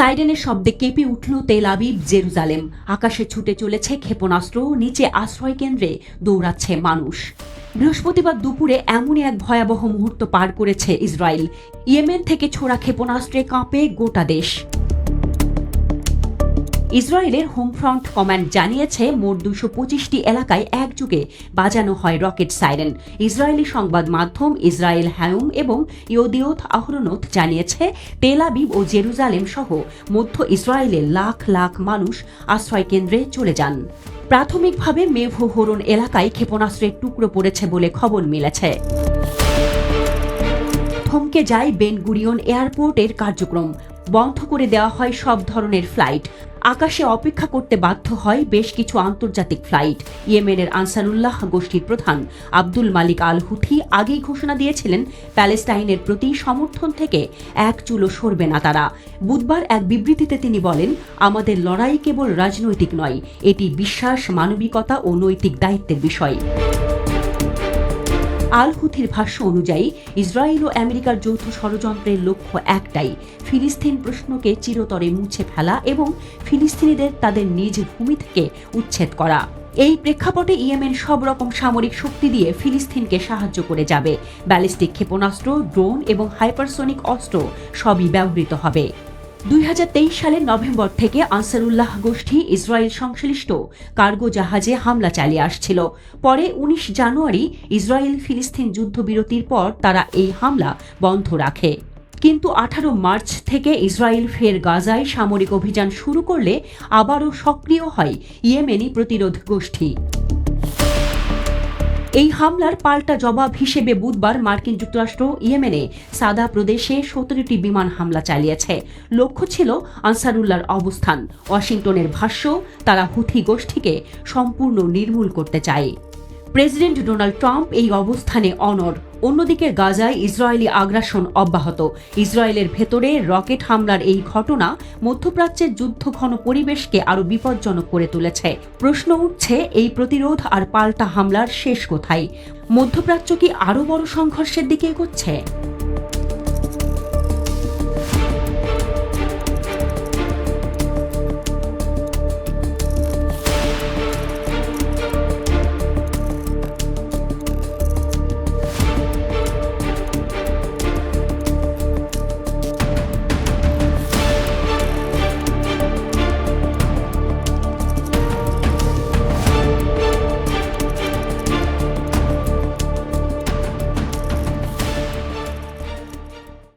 সাইরেনের শব্দে কেঁপে উঠল তেল আবিব জেরুজালেম। আকাশে ছুটে চলেছে ক্ষেপণাস্ত্র, নিচে আশ্রয় কেন্দ্রে দৌড়াচ্ছে মানুষ। বৃহস্পতিবার দুপুরে এমনই এক ভয়াবহ মুহূর্ত পার করেছে ইসরায়েল। ইয়েমেন থেকে ছোড়া ক্ষেপণাস্ত্রে কাঁপে গোটা দেশ। ইসরায়েলের হোমফ্রন্ট কমান্ড জানিয়েছে, মোট দুশো পঁচিশটি এলাকায় একযুগে বাজানো হয় রকেট সাইরেন। ইসরায়েলি সংবাদ মাধ্যম ইসরায়েল হ্যায়ুম এবং ইয়োদিওথ আহরনোথ জানিয়েছে, তেল আবিব ও জেরুজালেম সহ মধ্য ইসরায়েলের লাখ লাখ মানুষ আশ্রয় কেন্দ্রে চলে যান। প্রাথমিকভাবে মেভো হরণ এলাকায় ক্ষেপণাস্ত্রের টুকরো পড়েছে বলে খবর মিলেছে। থমকে যায় বেন গুরিয়ন এয়ারপোর্টের কার্যক্রম। বন্ধ করে দেওয়া হয় সব ধরনের ফ্লাইট। আকাশে অপেক্ষা করতে বাধ্য হয় বেশ কিছু আন্তর্জাতিক ফ্লাইট। ইয়েমেনের আনসারুল্লাহ গোষ্ঠীর প্রধান আব্দুল মালিক আল হুথি আগেই ঘোষণা দিয়েছিলেন প্যালেস্টাইনের প্রতি সমর্থন থেকে এক চুলো সরবে না তারা। বুধবার এক বিবৃতিতে তিনি বলেন, আমাদের লড়াই কেবল রাজনৈতিক নয়, এটি বিশ্বাস, মানবিকতা ও নৈতিক দায়িত্বের বিষয়। আল হুথির ভাষ্য অনুযায়ী, ইসরায়েল ও আমেরিকার যৌথ ষড়যন্ত্রের লক্ষ্য একটাই, ফিলিস্তিন প্রশ্নকে চিরতরে মুছে ফেলা এবং ফিলিস্তিনিদের তাদের নিজ ভূমি থেকে উচ্ছেদ করা। এই প্রেক্ষাপটে ইয়েমেন সব রকম সামরিক শক্তি দিয়ে ফিলিস্তিনকে সাহায্য করে যাবে। ব্যালিস্টিক ক্ষেপণাস্ত্র, ড্রোন এবং হাইপারসোনিক অস্ত্র সবই ব্যবহৃত হবে। দুই হাজার তেইশ সালের নভেম্বর থেকে আনসারুল্লাহ গোষ্ঠী ইসরায়েল সংশ্লিষ্ট কার্গো জাহাজে হামলা চালিয়ে আসছিল। পরে উনিশ জানুয়ারি ইসরায়েল ফিলিস্তিন যুদ্ধবিরতির পর তারা এই হামলা বন্ধ রাখে। কিন্তু আঠারো মার্চ থেকে ইসরায়েল ফের গাজায় সামরিক অভিযান শুরু করলে আবারও সক্রিয় হয় ইয়েমেনি প্রতিরোধ গোষ্ঠী। এই হামলার পাল্টা জবাব হিসেবে বুধবার মার্কিন যুক্তরাষ্ট্র, ইয়েমেনে সাদা প্রদেশে সতেরোটি বিমান হামলা চালিয়েছে। লক্ষ্য ছিল আনসারুল্লাহর অবস্থান। ওয়াশিংটনের ভাষ্য, তারা হুথি গোষ্ঠীকে সম্পূর্ণ নির্মূল করতে চায়। প্রেসিডেন্ট ডোনাল্ড ট্রাম্প এই অবস্থানে অনর অন্যদিকে গাজায় ইসরায়েলি আগ্রাসন অব্যাহত। ইসরায়েলের ভেতরে রকেট হামলার এই ঘটনা মধ্যপ্রাচ্যের যুদ্ধঘন পরিবেশকে আরও বিপজ্জনক করে তুলেছে। প্রশ্ন উঠছে, এই প্রতিরোধ আর পাল্টা হামলার শেষ কোথায়? মধ্যপ্রাচ্য কি আরও বড় সংঘর্ষের দিকে এগোচ্ছে?